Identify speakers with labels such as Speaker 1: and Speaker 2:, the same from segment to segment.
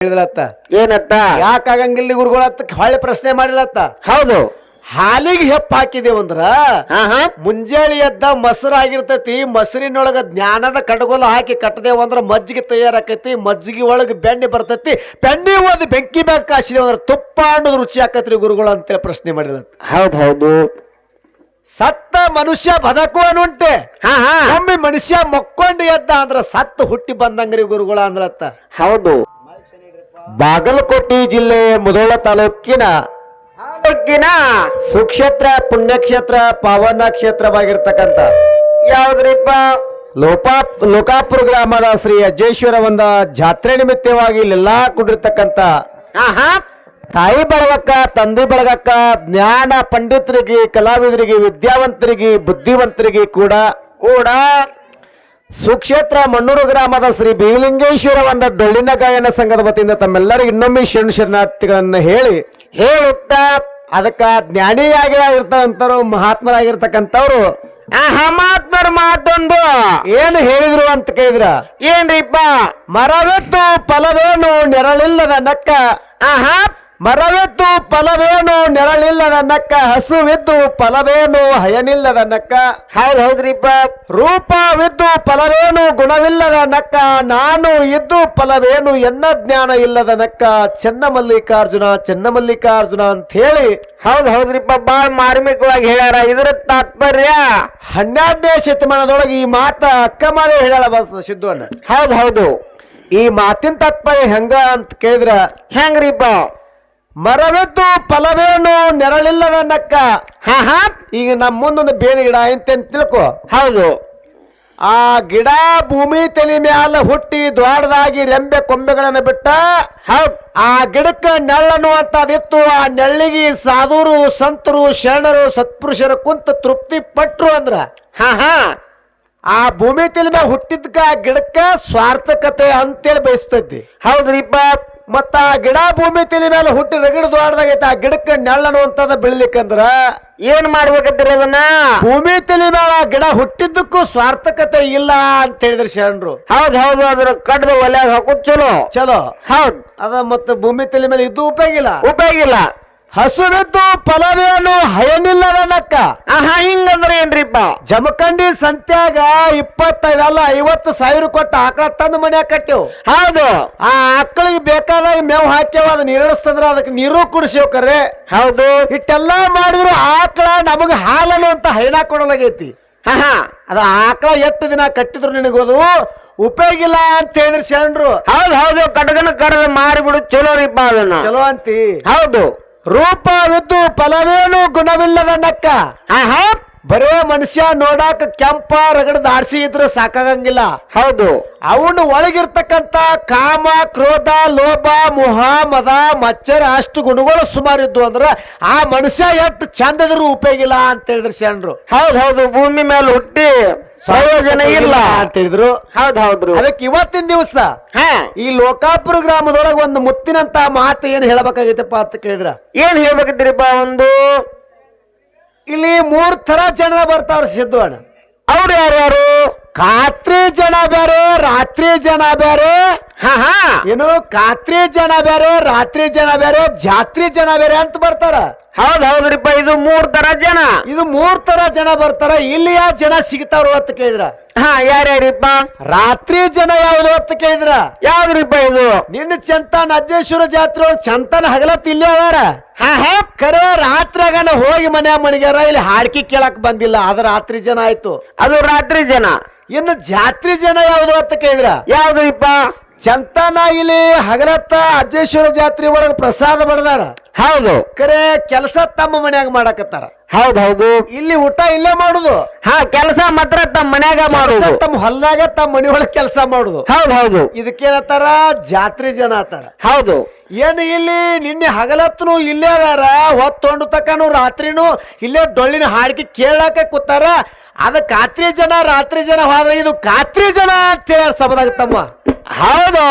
Speaker 1: ಹೇಳಿದ್ಲತ್ತ?
Speaker 2: ಏನತ್ತ?
Speaker 1: ಯಾಕಾಗಂಗಿಲ್ಲ ಗುರುಗಳತ್ತ ಹೊಳ್ಳಿ ಪ್ರಶ್ನೆ ಮಾಡಿಲತ್ತ
Speaker 2: ಹೌದು.
Speaker 1: ಹಾಲಿಗೆ ಹೆಪ್ಪ ಹಾಕಿದೇವಂದ್ರ ಮುಂಜಾನೆ ಎದ್ದ ಮೊಸರು ಆಗಿರ್ತೈತಿ ಮೊಸರಿನೊಳಗ ಜ್ಞಾನದ ಕಡಗೋಲ ಹಾಕಿ ಕಟ್ಟದೇವಂದ್ರ ಮಜ್ಜಿಗೆ ತಯಾರಾಕೈತಿ ಮಜ್ಜಿಗೆ ಒಳಗೆ ಬೆಣ್ಣೆ ಬರ್ತೈತಿ. ಬೆಣ್ಣೆ ಒಂದು ಬೆಂಕಿ ಮ್ಯಾಗ ಕಾಸಿದೇವಂದ್ರ ತುಪ್ಪ ಅನ್ನೋದು ರುಚಿ ಆಕತ್ರಿ ಗುರುಗಳು ಅಂತೇಳಿ ಪ್ರಶ್ನೆ ಮಾಡಿಲತ್ತ
Speaker 2: ಹೌದ್ ಹೌದು.
Speaker 1: ಸತ್ತ ಮನುಷ್ಯ ಬದಕುವನುಂಟೆ
Speaker 2: ಹಾ ಹಾ.
Speaker 1: ಒಮ್ಮೆ ಮನುಷ್ಯ ಮಕ್ಕೊಂಡು ಎದ್ದ ಅಂದ್ರ ಸತ್ತು ಹುಟ್ಟಿ ಬಂದಂಗ್ರಿ ಗುರುಗಳ ಅಂದ್ರತ್ತ
Speaker 2: ಹೌದು.
Speaker 1: ಬಾಗಲಕೋಟೆ ಜಿಲ್ಲೆ ಮುಧೋಳ ತಾಲೂಕಿನ
Speaker 2: ತಾಲೂಕಿನ
Speaker 1: ಸುಕ್ಷೇತ್ರ ಪುಣ್ಯಕ್ಷೇತ್ರ ಪಾವನ ಕ್ಷೇತ್ರವಾಗಿರ್ತಕ್ಕಂಥ
Speaker 2: ಯಾವ್ದ್ರಿಪ್ಪ?
Speaker 1: ಲೋಪಾ ಲೋಕಾಪುರ ಗ್ರಾಮದ ಶ್ರೀ ಅಜ್ಜೇಶ್ವರ ಒಂದ ಜಾತ್ರೆ ನಿಮಿತ್ತವಾಗಿ ಇಲ್ಲೆಲ್ಲಾ ಕುಡಿರ್ತಕ್ಕಂಥ ತಾಯಿ ಬಳಗಕ್ಕ ತಂದೆ ಬಳಗಕ್ಕ ಜ್ಞಾನ ಪಂಡಿತರಿಗೆ ಕಲಾವಿದರಿಗೆ ವಿದ್ಯಾವಂತರಿಗೆ ಬುದ್ಧಿವಂತರಿಗೆ ಕೂಡ
Speaker 2: ಕೂಡ
Speaker 1: ಸುಕ್ಷೇತ್ರ ಮಣ್ಣೂರು ಗ್ರಾಮದ ಶ್ರೀ ಬೀಲಿಂಗೇಶ್ವರ ಒಂದ ಡೊಳ್ಳಿನ ಗಾಯನ ಸಂಘದ ವತಿಯಿಂದ ತಮ್ಮೆಲ್ಲರಿಗೂ ಇನ್ನೊಮ್ಮೆ ಶರಣ ಶರಣಾರ್ಥಿಗಳನ್ನ ಹೇಳಿ
Speaker 2: ಹೇಳುತ್ತ
Speaker 1: ಅದಕ್ಕ ಜ್ಞಾನಿಯಾಗಿರ್ತಕ್ಕಂಥವ್ರು ಮಹಾತ್ಮರಾಗಿರ್ತಕ್ಕಂಥವ್ರು.
Speaker 2: ಆಹಾ ಮಾತ್ಮರ್ ಮಾತೊಂದು.
Speaker 1: ಏನು ಹೇಳಿದ್ರು ಅಂತ ಕೇಳಿದ್ರ?
Speaker 2: ಏನ್ರಿಪ್ಪ?
Speaker 1: ಮರವೆತ್ತು ಫಲವೇನು ನೆರಳಿಲ್ಲದ ನಕ್ಕ?
Speaker 2: ಆಹಾ
Speaker 1: ಮರವೆತ್ತು ಫಲವೇನು ನೆರಳಿಲ್ಲದ ನಕ್ಕ ಹಸುವಿದ್ದು ಫಲವೇನು ಹಯನಿಲ್ಲದ ನಕ್ಕ
Speaker 2: ಹೌದ್ ಹೌದ್ರಿಪ್ಪ.
Speaker 1: ರೂಪವಿದ್ದು ಫಲವೇನು ಗುಣವಿಲ್ಲದ ನಕ್ಕ ನಾನು ಇದ್ದು ಫಲವೇನು ಎನ್ನ ಜ್ಞಾನ ಇಲ್ಲದ ನಕ್ಕ. ಚೆನ್ನ ಮಲ್ಲಿಕಾರ್ಜುನ ಚೆನ್ನ ಮಲ್ಲಿಕಾರ್ಜುನ ಅಂತ ಹೇಳಿ
Speaker 2: ಹೌದ್ ಹೌದ್ರಿಪ್ಪ ಬಾಳ್ ಮಾರ್ಮಿಕವಾಗಿ ಹೇಳ್ಯಾರ. ಇದ್ರ ತಾತ್ಪರ್ಯ?
Speaker 1: ಹನ್ನೆರಡನೇ ಶತಮಾನದೊಳಗೆ ಈ ಮಾತ ಅಕ್ಕ ಮಾದೇ ಹೇಳಲ್ಲ ಬಸ್ ಸಿದ್ಧವನ್ನ.
Speaker 2: ಹೌದ್ ಹೌದು.
Speaker 1: ಈ ಮಾತಿನ ತಾತ್ಪರ್ಯ ಹೆಂಗ ಅಂತ ಕೇಳಿದ್ರ
Speaker 2: ಹೆಂಗ್ರಿಪ್ಪ?
Speaker 1: ಮರವೆದ್ದು ಫಲವೇನು ನೆರಳಿಲ್ಲದ ನಕ್ಕ?
Speaker 2: ಹಾ ಹಾ.
Speaker 1: ಈಗ ನಮ್ಮ ಮುಂದೊಂದು ಬೇನೆ ಗಿಡ ಅಂತ ತಿಳ್ಕೊ?
Speaker 2: ಹೌದು.
Speaker 1: ಆ ಗಿಡ ಭೂಮಿ ತಲೆ ಮ್ಯಾಲ ಹುಟ್ಟಿ ದ್ವಾರದಾಗಿ ರೆಂಬೆ ಕೊಂಬೆಗಳನ್ನು ಬಿಟ್ಟ
Speaker 2: ಹೌದ್.
Speaker 1: ಆ ಗಿಡಕ್ಕ ಅದಿತ್ತು ಆ ನೆಳ್ಳಿಗೆ ಸಾಧುರು ಸಂತರು ಶರಣರು ಸತ್ಪುರುಷರು ಕುಂತ ತೃಪ್ತಿ ಪಟ್ರು ಅಂದ್ರ.
Speaker 2: ಹಾ ಹಾ.
Speaker 1: ಆ ಭೂಮಿ ತಲೆ ಮ್ಯಾಲ ಹುಟ್ಟಿದ್ಕ ಆ ಗಿಡಕ್ಕ ಸ್ವಾರ್ಥಕತೆ ಅಂತೇಳಿ ಬಯಸ್ತೈತಿ
Speaker 2: ಹೌದ್ರಿಪ್ಪ.
Speaker 1: ಮತ್ತ ಆ ಗಿಡ ಭೂಮಿ ತಲೆ ಮೇಲೆ ಹುಟ್ಟಿ ರಗಡ ದ್ವಾರದಾಗೈತೆ ಆ ಗಿಡಕ್ಕೆ ನೆಳ್ಳನುವಂತದ ಬೆಳಿಲಿಕ್ಕಂದ್ರ
Speaker 2: ಏನ್ ಮಾಡ್ಬೇಕಂತೀರಿ ಅದನ್ನ?
Speaker 1: ಭೂಮಿ ತಲೆ ಮೇಲೆ ಆ ಗಿಡ ಹುಟ್ಟಿದ್ದಕ್ಕೂ ಸ್ವಾರ್ಥಕತೆ ಇಲ್ಲ ಅಂತ ಹೇಳಿದ್ರು ಶರಣರು.
Speaker 2: ಹೌದ್ ಹೌದು ಅದ್ರ ಕಡ್ದು ಒಲ್ಯಾಗ ಹಾಕೋದ್ ಚಲೋ.
Speaker 1: ಚಲೋ.
Speaker 2: ಹೌದ್.
Speaker 1: ಅದ ಮತ್ತೆ ಭೂಮಿ ತಲೆ ಮೇಲೆ ಇದ್ದು ಉಪಯೋಗ ಉಪಯೋಗಿಲ್ಲ
Speaker 2: ಉಪಯೋಗ ಇಲ್ಲ.
Speaker 1: ಹಸುವಿದ್ದು ಫಲವೇನು ಹಯನಿಲ್ಲದನಕ್ಕ
Speaker 2: ಆಹಾ ಹಿಂಗಂದ್ರೆ ಏನ್ರಿಪ್ಪ?
Speaker 1: ಜಮಖಂಡಿ ಸಂತ್ಯಾಗ ಇಪ್ಪತ್ತೈದು ಅಲ್ಲ ಐವತ್ತು ಸಾವಿರ ಕೊಟ್ಟ ಆಕಳ ತಂದು ಮನ್ಯಾಗ ಕಟ್ಟೆವು.
Speaker 2: ಹೌದು.
Speaker 1: ಆ ಆಕಳಿಗೆ ಬೇಕಾದಾಗ ಮೇವು ಹಾಕ್ಯವ ಅದನ್ನ ನೀರಿಡಿಸ್ತಂದ್ರ ಅದಕ್ಕೆ ನೀರು ಕುಡಿಸೇವ್ ಕರೆ.
Speaker 2: ಹೌದು.
Speaker 1: ಇಟ್ಟೆಲ್ಲ ಮಾಡಿದ್ರು ಆಕಳ ನಮಗ ಹಾಲನ್ನು ಅಂತ ಹೈನ ಕೊಡಲಾಗೈತಿ.
Speaker 2: ಹಾ ಹಾ
Speaker 1: ಅದ ಆಕಳ ಎಷ್ಟು ದಿನ ಕಟ್ಟಿದ್ರು ನಿನಗೋದು ಉಪಯೋಗ ಇಲ್ಲ ಅಂತ ಹೇಳಿದ್ರು ಶರಣರು.
Speaker 2: ಹೌದು ಹೌದು ಕಟಗನ ಕಡದ ಮಾರಿಬಿಡು ಚಲೋ ರೀಪ ಅದನ್ನ.
Speaker 1: ಚಲೋ ಅಂತಿ.
Speaker 2: ಹೌದು.
Speaker 1: ರೂಪವಿದ್ದು ಫಲವೇನು ಗುಣವಿಲ್ಲದ ನಕ್ಕ.
Speaker 2: ಆಹಾ.
Speaker 1: ಬರೇ ಮನುಷ್ಯ ನೋಡಾಕ ಕೆಂಪ ರಗಡದ ಆಡ್ಸಿ ಇದ್ರೆ ಸಾಕಾಗಂಗಿಲ್ಲ.
Speaker 2: ಹೌದು.
Speaker 1: ಅವನು ಒಳಗಿರ್ತಕ್ಕಂತ ಕಾಮ ಕ್ರೋಧ ಲೋಭ ಮೋಹ ಮದ ಮಚ್ಚರ ಅಷ್ಟು ಗುಣಗಳು ಸುಮಾರು ಇದ್ವು ಅಂದ್ರ ಆ ಮನುಷ್ಯ ಎಷ್ಟು ಚಂದದ್ರು ಉಪಯೋಗ ಇಲ್ಲ ಅಂತ ಹೇಳಿದ್ರು ಶರಣರು
Speaker 2: ಹೌದು ಹೌದು. ಭೂಮಿ ಮೇಲೆ ಹುಟ್ಟಿ ಪ್ರಯೋಜನ ಇಲ್ಲ.
Speaker 1: ಅಂತ ಹೇಳಿದ್ರು.
Speaker 2: ಹೌದ್ ಹೌದ್ರಿ.
Speaker 1: ಅದಕ್ಕೆ ಇವತ್ತಿನ ದಿವಸ
Speaker 2: ಹಾ.
Speaker 1: ಈ ಲೋಕಾಪುರ ಗ್ರಾಮದೊಳಗೆ ಒಂದು ಮುತ್ತಿನಂತ ಮಾತು ಏನ್ ಹೇಳಬೇಕಾಗೈತಪ್ಪ ಅಂತ ಕೇಳಿದ್ರ?
Speaker 2: ಏನ್ ಹೇಳ್ಬೇಕಿದ್ರಿಪ್ಪ ಒಂದು?
Speaker 1: ಇಲ್ಲಿ ಮೂರ್ ತರ ಜನ ಬರ್ತಾವ್ರ ಸಿದ್ದು ಅಣ್ಣ
Speaker 2: ಅವ್ರು ಯಾರ್ಯಾರು?
Speaker 1: ಖಾತ್ರಿ ಜನ ಬೇರೆ ರಾತ್ರಿ ಜನ ಬೇರೆ
Speaker 2: ಹಾ ಹಾ.
Speaker 1: ಏನು ಖಾತ್ರಿ ಜನ ಬೇರೆ ರಾತ್ರಿ ಜನ ಬೇರೆ ಜಾತ್ರಿ ಜನ ಬೇರೆ ಅಂತ ಬರ್ತಾರ.
Speaker 2: ಹೌದ್ ಹೌದ್ರಿಪ್ಪ ಇದು ಮೂರ್ ತರ ಜನ.
Speaker 1: ಇದು ಮೂರ್ ತರ ಜನ ಬರ್ತಾರ. ಇಲ್ಲಿ ಯಾವ ಜನ ಸಿಗ್ತಾವ್ರು ಅಂತ ಕೇಳಿದ್ರ.
Speaker 2: ಹಾ ಯಾರ್ಯಾರಿಪ್ಪ
Speaker 1: ರಾತ್ರಿ ಜನ ಯಾವ್ದು ಅಂತ ಕೇಳಿದ್ರ.
Speaker 2: ಯಾವ್ದ್ರಿಪ್ಪ ಇದು?
Speaker 1: ನಿನ್ನ ಚಂತನ ಅಜ್ಜೇಶ್ವರ ಜಾತ್ರೆ ಒಳಗ್ ಚಂತಾನ ಹಗಲತ್ ಇಲ್ಲೇ ಅದಾರ.
Speaker 2: ಹಾ ಹಾ.
Speaker 1: ಕರೆ ರಾತ್ರಗನ ಹೋಗಿ ಮನೆ ಮಣಿಗ್ಯಾರ ಇಲ್ಲಿ ಹಾಡ್ಕಿ ಕೇಳಕ್ ಬಂದಿಲ್ಲ. ಅದ ರಾತ್ರಿ ಜನ ಆಯ್ತು.
Speaker 2: ಅದು ರಾತ್ರಿ ಜನ.
Speaker 1: ಇನ್ನು ಜಾತ್ರಿ ಜನ ಯಾವ್ದು ಅಂತ ಕೇಳಿದ್ರ.
Speaker 2: ಯಾವ್ದ್ರಿಪ್ಪ?
Speaker 1: ಚಂತಾನ ಇಲ್ಲಿ ಹಗಲತ್ತ ಅಜ್ಜೇಶ್ವರ ಜಾತ್ರೆ ಒಳಗ ಪ್ರಸಾದ ಬಡದಾರ.
Speaker 2: ಹೌದು.
Speaker 1: ಕರೆ ಕೆಲಸ ತಮ್ಮ ಮನ್ಯಾಗ ಮಾಡಕತ್ತಾರ.
Speaker 2: ಹೌದು ಹೌದು.
Speaker 1: ಇಲ್ಲಿ ಊಟ ಇಲ್ಲೇ ಮಾಡುದು.
Speaker 2: ಹಾ ಕೆಲಸ ಮಾತ್ರ ತಮ್ಮ ಮನ್ಯಾಗ ಮಾಡುದು.
Speaker 1: ತಮ್ಮ ಹೊಲ್ದಾಗ ತಮ್ಮ ಮನಿ ಒಳಗ ಕೆಲಸ ಮಾಡುದು.
Speaker 2: ಹೌದು ಹೌದು.
Speaker 1: ಇದಕ್ಕೇನತ್ತಾರ? ಜಾತ್ರೆ ಜನ ಆತಾರ.
Speaker 2: ಹೌದು.
Speaker 1: ಏನು ಇಲ್ಲಿ ನಿನ್ನೆ ಹಗಲತ್ನು ಇಲ್ಲೇ ಅದಾರ ಹೊತ್ತೊಂಡು ತಕನು ರಾತ್ರಿನು ಇಲ್ಲೇ ಡೊಳ್ಳಿನ ಹಾಡಿಕೆ ಕೇಳಾಕ ಕೂತಾರ. ಅದ ಕಾತ್ರಿ ಜನ ರಾತ್ರಿ ಜನ ಹೋದ್ರೆ ಇದು ಕಾತ್ರಿ ಜನ ಅಂತ ಹೇಳ ಸಬದಾಗ ತಮ್ಮ.
Speaker 2: ಹೌದು.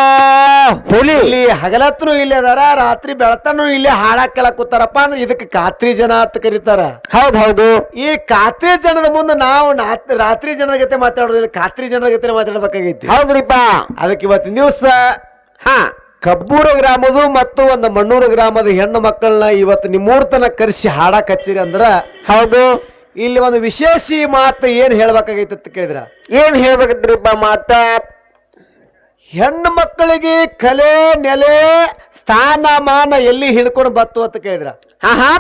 Speaker 2: ಹುಲಿ.
Speaker 1: ಇಲ್ಲಿ ಹಗಲತ್ತನು ಇಲ್ಲಿ ಅದಾರ ರಾತ್ರಿ ಬೆಳತನು ಇಲ್ಲಿ ಹಾಡಾಕೆಲ್ಲ ಕೂತಾರಪ್ಪ ಅಂದ್ರೆ ಇದಕ್ಕೆ ಕಾತ್ರಿ ಜನ ಅಂತ ಕರೀತಾರ.
Speaker 2: ಹೌದು ಹೌದು.
Speaker 1: ಈ ಕಾತ್ರಿ ಜನದ ಮುಂದೆ ನಾವು ನಾತ್- ರಾತ್ರಿ ಜನದ ಗತೆ ಮಾತಾಡೋದಿಲ್ಲ ಕಾತ್ರಿ ಜನದ ಗತೆ ಮಾತಾಡ್ಬೇಕಾಗೈತಿ.
Speaker 2: ಹೌದ್ರಿಪ್ಪ.
Speaker 1: ಅದಕ್ಕೆ ಇವತ್ತಿನ ದಿವಸ
Speaker 2: ಹ.
Speaker 1: ಕಬ್ಬೂರು ಗ್ರಾಮದ ಮತ್ತು ಒಂದು ಮಣ್ಣೂರು ಗ್ರಾಮದ ಹೆಣ್ಣು ಮಕ್ಕಳನ್ನ ಇವತ್ತು ನಿಮ್ಮ ತನಕ ಕರೆಸಿ ಹಾಡ ಹಚ್ಚಿರಿ ಅಂದ್ರ
Speaker 2: ಹೌದು.
Speaker 1: ಇಲ್ಲಿ ಒಂದು ವಿಶೇಷ ಮಾತು ಏನ್ ಹೇಳ್ಬೇಕಾಗೈತೆ ಅಂತ ಕೇಳಿದ್ರ?
Speaker 2: ಏನ್ ಹೇಳ್ಬೇಕತ್ರಿಪ್ಪ ಮಾತ?
Speaker 1: ಹೆಣ್ಣು ಮಕ್ಕಳಿಗೆ ಕಲೆ ನೆಲೆ ಸ್ಥಾನಮಾನ ಎಲ್ಲಿ ಹಿಡ್ಕೊಂಡು ಬತ್ತು ಅಂತ ಕೇಳಿದ್ರ?
Speaker 2: ಹಾ ಹಾ.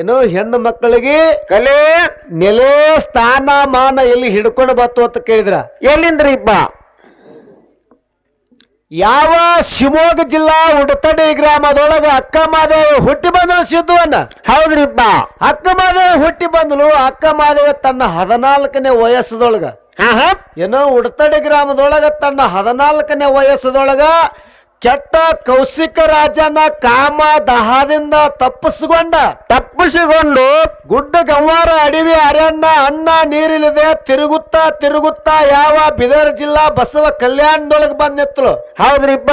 Speaker 1: ಏನು ಹೆಣ್ಣು ಮಕ್ಕಳಿಗೆ
Speaker 2: ಕಲೆ.
Speaker 1: ನೆಲೆ ಸ್ಥಾನಮಾನ ಎಲ್ಲಿ ಹಿಡ್ಕೊಂಡು ಬತ್ತು ಅಂತ ಕೇಳಿದ್ರ?
Speaker 2: ಎಲ್ಲಿಂದ್ರಿಪ್ಪ
Speaker 1: ಯಾವ ಶಿವಮೊಗ್ಗ ಜಿಲ್ಲಾ ಉಡತಡಿ ಗ್ರಾಮದೊಳಗ ಅಕ್ಕ ಮಾದೇವ ಹುಟ್ಟಿ ಬಂದಳು ಸಿದ್ದುವನ್ನ
Speaker 2: ಹೌದ್ರಿಪ್ಪ
Speaker 1: ಅಕ್ಕ ಮಾದೇವ ಹುಟ್ಟಿ ಬಂದಳು ಅಕ್ಕ ಮಾದೇವ ತನ್ನ ಹದಿನಾಲ್ಕನೇ ವಯಸ್ಸದೊಳಗ. ಏನೋ ಉಡ್ತಡಿ ಗ್ರಾಮದೊಳಗ ತನ್ನ ಹದಿನಾಲ್ಕನೇ ವಯಸ್ಸದೊಳಗ ಕೆಟ್ಟ ಕೌಶಿಕ ರಾಜನ ಕಾಮ ದಹದಿಂದ ತಪ್ಪಿಸಿಕೊಂಡ.
Speaker 2: ತಪ್ಪಿಸಿಕೊಂಡು
Speaker 1: ಗುಡ್ಡ ಗಂವಾರ ಅಡವಿ ಅರಣ್ಯ ಅನ್ನ ನೀರಿಲ್ಲದೆ ತಿರುಗುತ್ತಾ ತಿರುಗುತ್ತಾ ಯಾವ ಬಿದರ್ ಜಿಲ್ಲಾ ಬಸವ ಕಲ್ಯಾಣದೊಳಗೆ ಬಂದೆತ್ತಳು
Speaker 2: ಹೌದ್ರಿಪ್ಪ.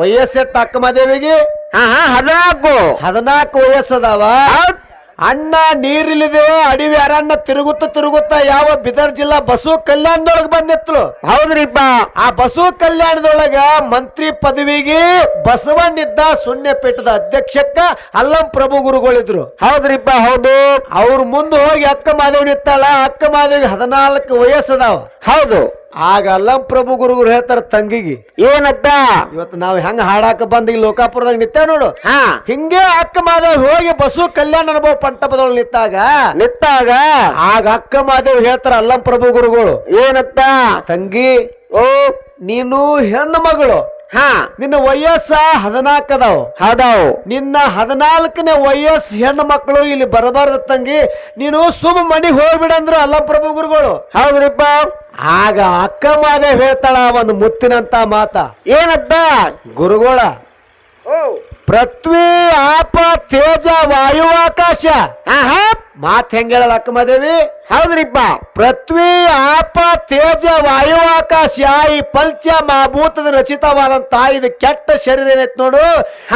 Speaker 1: ವಯಸ್ಸೆಟ್ಟ ಅಕ್ಕ ಮಾದೇವಿಗೆ
Speaker 2: ಹಾ ಹಾ ಹದಿನಾಲ್ಕು.
Speaker 1: ಹದಿನಾಲ್ಕು ವಯಸ್ಸದಾವ. ಅಣ್ಣ ನೀರಿಲ್ಲದೆ ಅಡವಿ ಅರಣ್ಯ ತಿರುಗುತ್ತ ತಿರುಗುತ್ತ ಯಾವ ಬಿದರ್ ಜಿಲ್ಲಾ ಬಸವ ಕಲ್ಯಾಣದೊಳಗೆ ಬಂದಿತ್ತು.
Speaker 2: ಹೌದ್ರಿಪ್ಪ.
Speaker 1: ಆ ಬಸವ ಕಲ್ಯಾಣದೊಳಗ ಮಂತ್ರಿ ಪದವಿಗೆ ಬಸವಣ್ಣಿದ್ದ ಶೂನ್ಯ ಪೀಠದ ಅಧ್ಯಕ್ಷಕ್ಕ ಅಲ್ಲಂ ಪ್ರಭು ಗುರುಗಳಿದ್ರು.
Speaker 2: ಹೌದ್ರಿಪ್ಪ ಹೌದು.
Speaker 1: ಅವ್ರ ಮುಂದೆ ಹೋಗಿ ಅಕ್ಕ ಮಾದೇವಿ ನಿತ್ತಾಳ ಅಕ್ಕ ಮಾದೇವಿ ಹದಿನಾಲ್ಕು ವಯಸ್ಸದಾವ.
Speaker 2: ಹೌದು.
Speaker 1: ಆಗ ಅಲ್ಲಂ ಪ್ರಭು ಗುರುಗಳು ಹೇಳ್ತಾರ ತಂಗಿಗೆ
Speaker 2: ಏನತ್ತ?
Speaker 1: ಇವತ್ತು ನಾವು ಹೆಂಗ ಹಾಡಾಕ ಬಂದ್ ಈ ಲೋಕಾಪುರದಾಗ ನಿತ್ತ ನೋಡು.
Speaker 2: ಹಾ.
Speaker 1: ಹಿಂಗೆ ಅಕ್ಕ ಮಾದೇವ್ ಹೋಗಿ ಬಸು ಕಲ್ಯಾಣ ಅನುಭವ ಪಂಟಪದೊಳಗೆ ನಿತ್ತಾಗ
Speaker 2: ನಿತ್ತಾಗ
Speaker 1: ಆಗ ಅಕ್ಕ ಮಾದೇವ್ ಹೇಳ್ತಾರ ಅಲ್ಲಂ ಪ್ರಭು ಗುರುಗಳು
Speaker 2: ಏನತ್ತ?
Speaker 1: ತಂಗಿ
Speaker 2: ಓ.
Speaker 1: ನೀನು ಹೆಣ್ಣು ಮಗಳು
Speaker 2: ಹಾ.
Speaker 1: ನಿನ್ನ ವಯಸ್ಸ ಹದಿನಾಲ್ಕು ಅದಾವ.
Speaker 2: ಹೌದಾವು
Speaker 1: ನಿನ್ನ ಹದಿನಾಲ್ಕನೇ ವಯಸ್ಸು ಹೆಣ್ಣು ಮಕ್ಕಳು ಇಲ್ಲಿ ಬರಬಾರ್ದ ತಂಗಿ ನೀನು ಸುಮ್ಮ ಮನೆಗೆ ಹೋಗ್ಬಿಡಂದ್ರು ಅಲ್ಲ ಪ್ರಭು ಗುರುಗಳು.
Speaker 2: ಹೌದ್ರಿಪ್ಪ.
Speaker 1: ಆಗ ಅಕ್ಕ ಮಾದೇವ್ ಹೇಳ್ತಾಳ ಒಂದು ಮುತ್ತಿನಂತ ಮಾತ.
Speaker 2: ಏನದ್ದ?
Speaker 1: ಗುರುಗಳ. ಪೃಥ್ವಿ ಆಪ ತೇಜ ವಾಯು ಆಕಾಶ.
Speaker 2: ಹಾ ಹಾ
Speaker 1: ಮಾತ್ ಹೆಂಗ ಮಾದೇವಿ?
Speaker 2: ಹೌದ್ರಿಪ್ಪ.
Speaker 1: ಪೃಥ್ವಿ ಆಪ ತೇಜ ವಾಯು ಆಕಾಶ ಈ ಪಂಚ ಮಹಾಭೂತದ ರಚಿತವಾದಂತ ಇದು ಕೆಟ್ಟ ಶರೀರ ಏನೈತಿ ನೋಡು.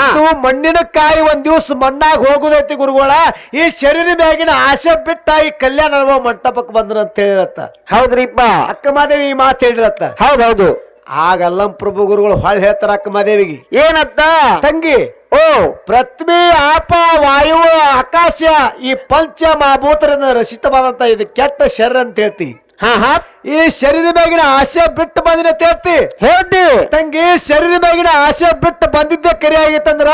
Speaker 1: ಇದು ಮಣ್ಣಿನ ಕಾಯಿ ಒಂದ್ ದಿವ್ಸ ಮಣ್ಣಾಗ ಹೋಗುದೈತಿ ಗುರುಗಳ. ಈ ಶರೀರ ಮ್ಯಾಗಿನ ಆಸೆ ಬಿಟ್ಟ ಈ ಕಲ್ಯಾಣ ಅನುಭವ ಮಂಟಪಕ್ಕೆ ಬಂದ್ರ ಅಂತ ಹೇಳಿರತ್ತ.
Speaker 2: ಹೌದ್ರಿಪ್ಪ.
Speaker 1: ಅಕ್ಕ ಮಾದೇವಿ ಈ ಮಾತು ಹೇಳಿರತ್ತ.
Speaker 2: ಹೌದೌದು
Speaker 1: ಆಗಲ್ಲಂ ಪ್ರಭು ಗುರುಗಳು ಹೊಳ್ ಹೇಳ್ತಾರ ಅಕ್ಕ ಮಾದೇವಿಗೆ.
Speaker 2: ಏನತ್ತ?
Speaker 1: ತಂಗಿ
Speaker 2: ಓ
Speaker 1: ಪೃಥ್ವಿ ಆಪ ವಾಯು ಆಕಾಶ ಈ ಪಂಚ ಮಹಾಭೂತರಿಂದ ರಚಿತವಾದಂತ ಇದು ಕೆಟ್ಟ ಶರೀರ ಅಂತ ಹೇಳ್ತಿ.
Speaker 2: ಹಾ ಹಾ.
Speaker 1: ಈ ಶರೀರ ಮ್ಯಾಗಿನ ಆಸೆ ಬಿಟ್ಟು ಬಂದಿನ ತೇರ್ತಿ
Speaker 2: ಹೇಳಿ
Speaker 1: ತಂಗಿ ಶರೀರ ಮ್ಯಾಗಿನ ಆಸೆ ಬಿಟ್ಟು ಬಂದಿದ್ದೆ ಕರಿ ಆಗಿತ್ತಂದ್ರ